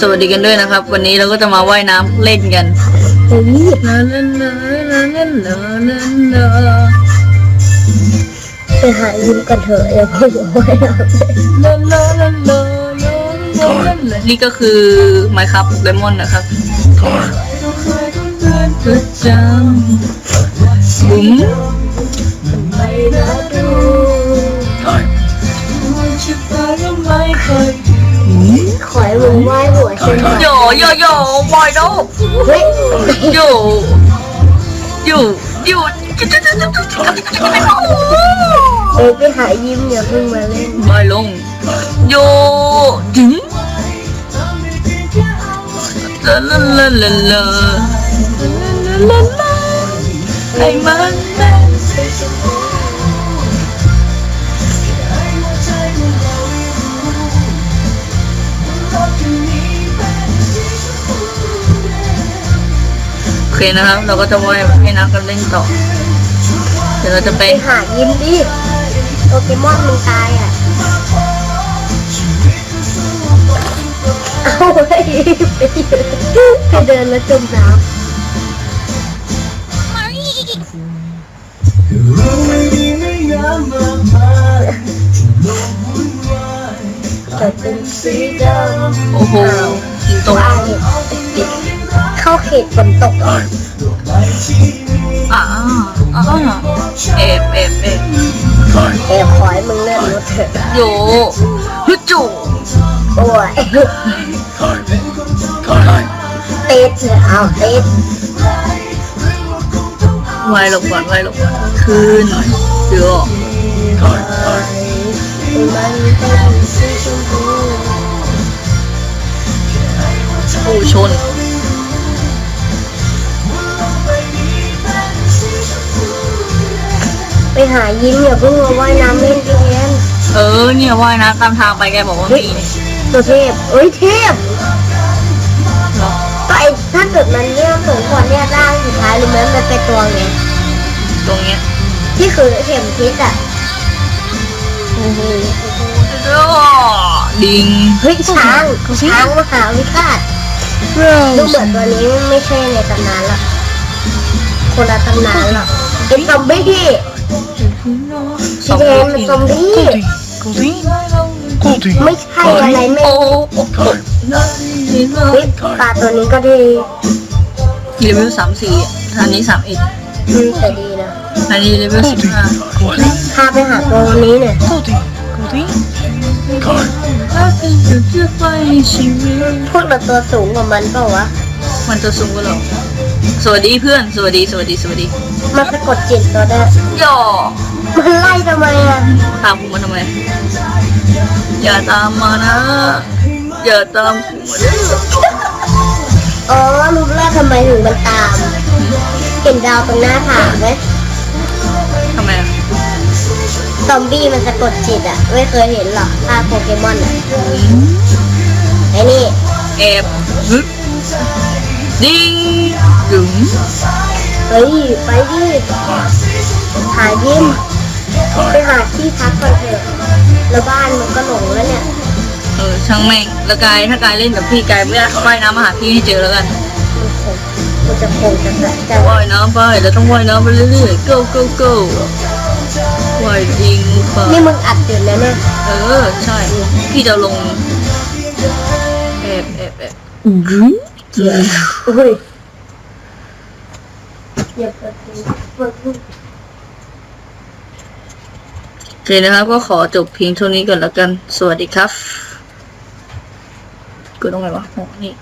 สวัสดีกันด้วยนะครับ วันนี้เราก็จะมาว่ายน้ำเล่นกันเฮ้ยลาลาลาลาลาลาลาลาไปหายิ้มกันเถอะอย่าเพิ่งเอาไว้นะลาลาลาลาลาลาลานี่ก็คือไมครับเลมอนนะครับบุ๋ม Yo, yo, yo, boy đâu. Yo Yo, yo Ê, cái hại diêm nhà Hương mà lên? Mời luôn Yo, trứng La la la la la. La la la la. Hay mang mang เคนะครับ เราก็จะว่ายให้น้ำกันเล่นต่อ เดี๋ยวเราจะไปไปหายิ้มดิโปเกมอนมึงตายอะเอาไปไปเดินแล้วจมน้ำแต่เป็นสีดำโอ้โหตกว่าเห็ด เข้าเขตฝนตกอะอ่าอ่าเอบเอบเอบเออขอให้มึงเลื่อนรถเถอะโยฮึจุโอ้ยเตสเถอะเอาเตสไวหลบก่อนไวหลบก่อนคืนเดี๋ยวมันเป็นสีชมพูโอ้ชน หายิ้มอย่าเพิ่งมาว่ายน้ำเล่นพี่แอนเออเนี่ยว่ายนะตามทางไปแกบอกว่ามีนี่ตัวเทพเอ้ยเทพเหรอก็ไอ้ถ้าเกิดมันเรื่องสูงกว่าเนี่ยร่างสุดท้ายรู้ไหมมันเป็นตัวไงตรงเนี้ยที่คือเข็มทิศอะโอ้โหดิงเฮ้ยช้างช้างมหาวิฆาตดูเหมือนตัวนี้ไม่ใช่ในตำนานละคนละตำนานละเป็นซอมบี้ที่ สีแดงเป็นซอมบี้ไม่ใช่อะไรไม่โอ้โอ้โอ้เฮ้ยปลาตัวนี้ก็ดีเลเวลสามสี่อันนี้สามเอ็ดอืมแต่ดีนะอันนี้เลเวลสิบห้าพาไปหาตัวนี้เนี่ยพวกเราตัวสูงกว่ามันเปล่าวะมันจะสูงกว่าเรา สวัสดีเพื่อน สวัสดี สวัสดี สวัสดีมันสะกดจิตตัวได้ย่อมันไล่ทำไมอะตามผมมาทำไม อย่าตามมานะ อย่าตามผมมาเด้ออ๋อรู้แล้วทำไมถึงมันตาม เห็นดาวตรงหน้าผาไหมทำไมอะซอมบี้มันสะกดจิตอะ ไม่เคยเห็นหรอกภาพโปเกมอนอะไอ้นี่ แอบฮึบดิง ดึงเฮ้ย ไปดิหายิ้มไปหาที่พักก่อนเถอะแล้วบ้านมันก็หลงแล้วเนี่ย เออ ช่างแม่งแล้วกายถ้ากายเล่นกับพี่กายไม่ได้ว่ายน้ำมาหาพี่ให้เจอแล้วกันมันคงมันจะคงจะแบบจะว่ายน้ำไปเราต้องว่ายน้ำไปเรื่อยๆ go go go ว่ายยิงไปนี่มึงอัดอยู่นะเนี่ย เออ ใช่ พี่จะลงแอบแอบแอบอุ้ยอย่าเปิดดูเปิดดูโอเคนะครับ ก็ขอจบเพียงเท่านี้ก่อนแล้วกัน สวัสดีครับกดตรงไหนวะอ๋อนี่